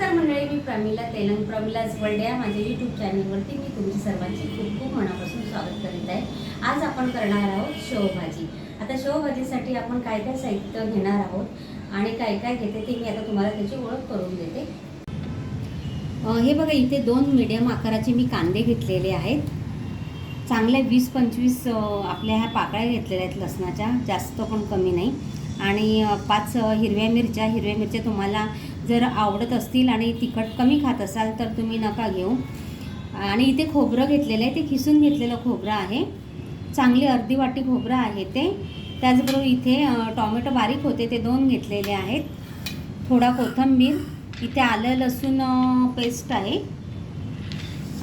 नमस्कार मंडळी मी प्रमिला तेलंग प्रमिलाज वर्ल्ड या माझ्या यूट्यूब चॅनलवरती मी तुमची सर्वांची खूप खूप मनापासून स्वागत करीत आहे. आज आपण करणार आहोत शेवभाजी. आता शेवभाजीसाठी आपण काय काय साहित्य घेणार आहोत आणि काय काय घेते ते मी आता तुम्हाला त्याची ओळख करून देते. हे बघा इथे दोन मीडियम आकाराचे मी कांदे घेतलेले आहेत. चांगल्या वीस पंचवीस आपल्या ह्या पाकळ्या घेतलेल्या आहेत लसणाच्या. जास्त पण कमी नाही. आणि पाच हिरव्या मिरच्या हिरव्या मिरच्या तुम्हाला जर आवडत असतील आणि तिखट कमी खात असाल तर तुम्ही नका घेऊ. आणि इथे खोबरं घेतलेलं आहे ते खिसून घेतलेलं खोबरं आहे. चांगली अर्धी वाटी खोबरं आहे ते. त्याचबरोबर इथे टॉमॅटो बारीक होते ते दोन घेतलेले आहेत. थोडा कोथिंबीर इथे आलं लसूण पेस्ट आहे.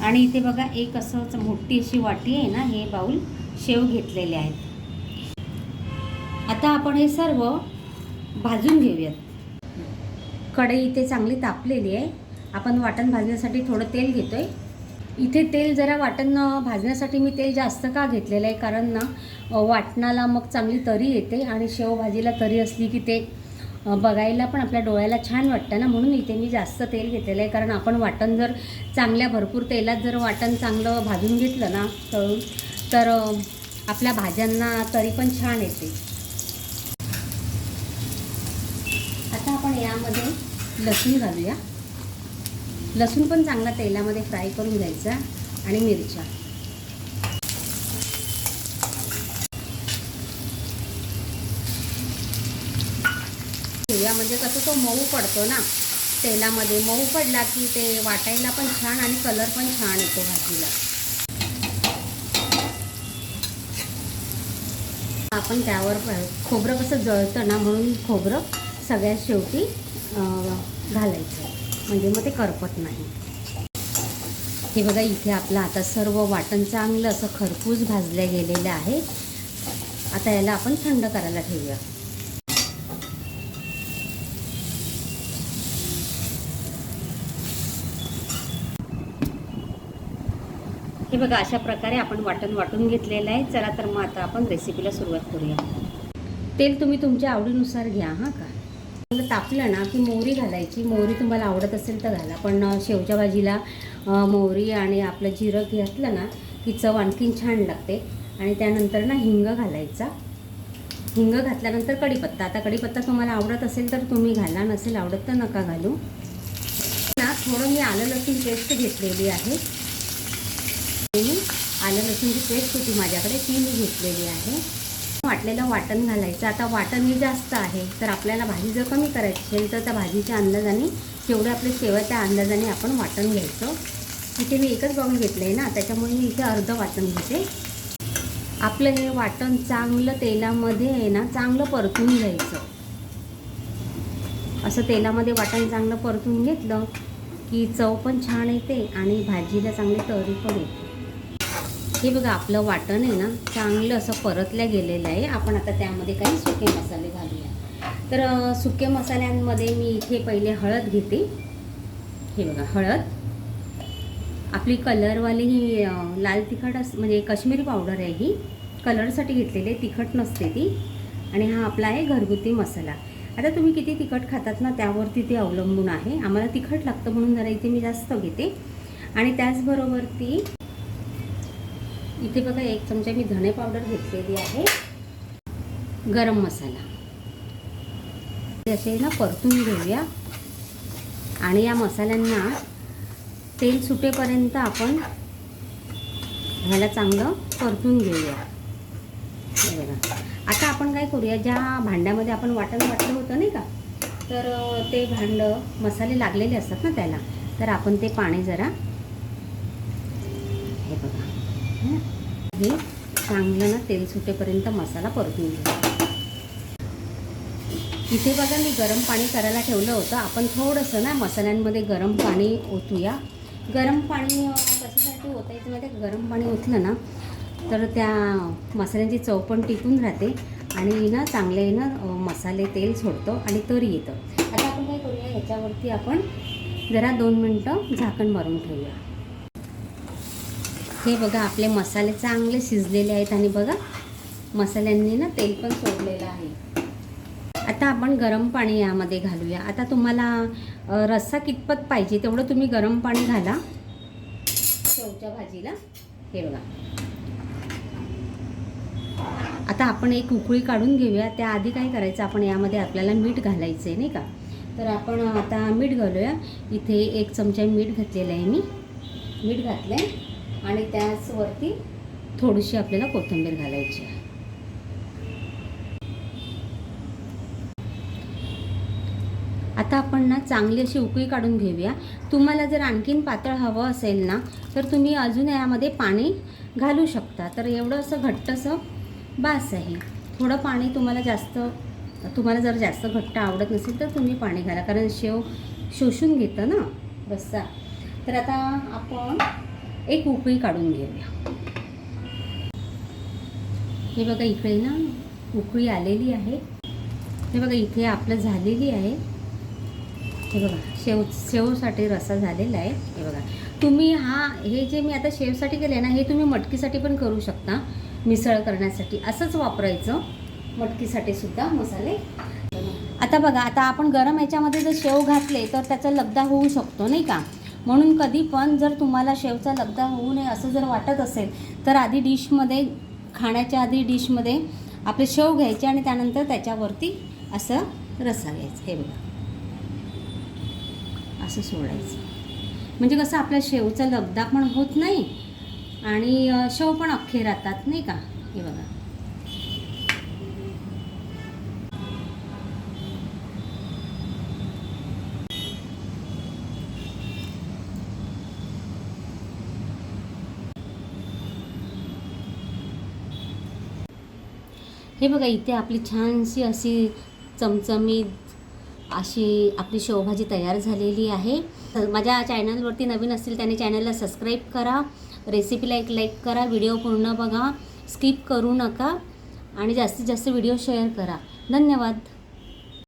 आणि इथे बघा एक असं मोठी अशी वाटी आहे ना हे बाऊल शेव घेतलेले आहेत. आता आपण हे सर्व भाजून घेऊयात. कढई इथे चांगली तापलेली आहे. आपण वाटण भाजण्यासाठी थोडं तेल घेतो आहे इथे तेल जरा वाटण भाजण्यासाठी मी तेल जास्त का घेतलेलं आहे? कारण ना वाटणाला मग चांगली तरी येते आणि शेवभाजीला तरी असली की ते बघायला पण आपल्या डोळ्याला छान वाटतं ना? म्हणून इथे मी जास्त तेल घेतलेलं आहे. कारण आपण वाटण जर चांगल्या भरपूर तेलात जर वाटण चांगलं भाजून घेतलं ना तळून तर आपल्या भाज्यांना तरी पण छान येते आता आपण यामध्ये लसूण घालूया. लसूण पण चांगला तेलामध्ये फ्राय करून घ्यायचा आणि मिरच्या. म्हणजे कसं तो मऊ पडतो ना तेलामध्ये. मऊ पडला की ते वाटायला पण छान आणि कलर पण छान येतो भाजीला. आपण त्यावर खोबरं कसं जळतं ना म्हणून खोबरं सगळ्यात शेवटी घालायचं. म्हणजे मग ते करपत नाही. हे बघा इथे आपलं आता सर्व वाटण चांगलं असं खरपूस भाजलं गेलेलं आहे. आता याला आपण थंड करायला ठेवूया. हे बघा अशा प्रकारे आपण वाटण वाटून घेतलेलं आहे. चला तर मग आता आपण रेसिपीला सुरुवात करूया. तेल तुम्ही तुमच्या आवडीनुसार घ्या हां का? तापलं ना की मोहरी घालायची. मोहरी तुम्हाला आवडत असेल तर घाला. पण शेवच्या भाजीला मोहरी आणि आपलं जिरं घातलं ना की चव आणखीन छान लागते. आणि त्यानंतर ना हिंग घालायचा. हिंग घातल्यानंतर कढीपत्ता. आता कढीपत्ता तुम्हाला आवडत असेल तर तुम्ही घाला. नसेल आवडत तर नका घालू. ना थोडं मी आलं लसूण पेस्ट घेतलेली आहे. मी आलं लसूणची पेस्ट होती माझ्याकडे ती मी घेतलेली आहे. वाटलेलं वाटण घालायचं. आता वाटण हे जास्त आहे. तर आपल्याला भाजी जर कमी करायची असेल तर त्या भाजीच्या अंदाजाने जेवढे आपले शेवटच्या अंदाजाने आपण वाटण घ्यायचं. इथे मी एकच बघून घेतलं आहे ना त्याच्यामुळे मी इथे अर्ध वाटण घेते. आपलं हे वाटण चांगलं तेलामध्ये आहे ना चांगलं परतून घ्यायचं. असं तेलामध्ये वाटण चांगलं परतून घेतलं की चव पण छान येते आणि भाजीला चांगली तरी पण येते. हे बघा आपलं वाटण आहे ना चांगलं असं परतल्या गेलेलं आहे. आपण आता त्यामध्ये काही सुके मसाले घालूया. तर सुके मसाल्यांमध्ये मी इथे पहिले हळद घेते. हे बघा हळद. आपली कलरवाली ही लाल तिखट अस म्हणजे काश्मीरी पावडर आहे ही. कलरसाठी घेतलेली आहे तिखट नसते ती. आणि हा आपला आहे घरगुती मसाला. आता तुम्ही किती तिखट खातात ना त्यावरती ते अवलंबून आहे. आम्हाला तिखट लागतं म्हणून जरा इथे मी जास्त घेते. आणि त्याचबरोबर ती इथे बघा एक चमचा मी धणे पावडर घेतलेली आहे. गरम मसाला. असे ना परतून घेऊया. आणि या मसाल्यांना तेल सुटेपर्यंत आपण ह्याला चांगलं परतून घेऊया. बघा. आता आपण काय करूया ज्या भांड्यामध्ये आपण वाटण वाटलं होतं नाही का तर ते भांडं मसाले लागलेले असतात ना त्याला तर आपण ते पाणी जरा हे बघा. आहे हे चांगलं ना तेल सुटेपर्यंत मसाला परतून घेऊ इथे बघा मी गरम पाणी करायला ठेवलं होतं. आपण थोडंसं ना मसाल्यांमध्ये गरम पाणी ओतूया. गरम पाणी कशासाठी होतं माहिती आहे गरम पाणी ओतलं ना तर त्या मसाल्यांची चव पण टिकून राहते आणि ना चांगले ना मसाले तेल सोडतो आणि तरी येतं. आता आपण काय करूया? ह्याच्यावरती आपण जरा दोन मिनटं झाकण मारून ठेवूया. हे बघा आपले मसाले चांगले शिजलेले आहेत आणि बघा मसाल्यांनी ना तेल पण सोडलेलं आहे. आता आपण गरम पाणी यामध्ये घालूया. आता तुम्हाला रस्सा कितपत पाहिजे तेवढं तुम्ही गरम पाणी घाला. शेवच्या भाजीला हे बघा. आता आपण एक उकळी काढून घेऊया. त्याआधी काय करायचं आपण यामध्ये आपल्याला मीठ घालायचं आहे नाही का? तर आपण आता मीठ घालूया. इथे एक चमचा मीठ घातलेलं आहे मी. मीठ घातलं आहे आणि त्याचवरती थोडीशी आपल्याला कोथिंबीर घालायची आहे. आता आपण ना चांगली अशी उकळी काढून घेऊया. तुम्हाला जर आणखीन पातळ हवं असेल ना तर तुम्ही अजून यामध्ये पाणी घालू शकता. तर एवढं असं घट्टसं बास आहे. थोडं पाणी तुम्हाला जास्त तुम्हाला जर जास्त घट्ट आवडत नसेल तर तुम्ही पाणी घाला. कारण शेव शोषून घेतं ना बस्सा तर आता आपण एक उकळी काढून घेऊया. हे बघा इकडे ना उकळी आलेली आहे. हे बघा इथे आपलं झालेली आहे. हे बघा शेव शेवसाठी रसा झालेला आहे. हे बघा तुम्ही हा हे जे मी आता शेवसाठी केले ना हे तुम्ही मटकीसाठी पण करू शकता. मिसळ करण्यासाठी असंच वापरायचं. मटकीसाठी सुद्धा मसाले. आता बघा आता आपण गरम याच्यामध्ये जर शेव घातले तर त्याचा लगदा होऊ शकतो नाही का? म्हणून कधी पण जर तुम्हाला शेवचा लगदा होऊ नये असं जर वाटत असेल तर आधी डिशमध्ये खाण्याच्या आधी डिशमध्ये आपले शेव घ्यायचे आणि त्यानंतर त्याच्यावरती असं रस्सा घ्यायचं हे बघा. असं सोडायचं. म्हणजे कसं आपल्या शेवचा लगदा पण होत नाही आणि शेव पण अख्खे राहतात नाही का? हे बघा. हे बघा इथे आपली छानशी अशी चमचमीत अशी आपली शेवभाजी तयार झालेली आहे. तर माझ्या चॅनलवरती नवीन असतील त्याने चॅनलला सबस्क्राईब करा रेसिपीला एक लाईक करा व्हिडिओ पूर्ण बघा स्किप करू नका आणि जास्तीत जास्त व्हिडिओ शेअर करा. धन्यवाद.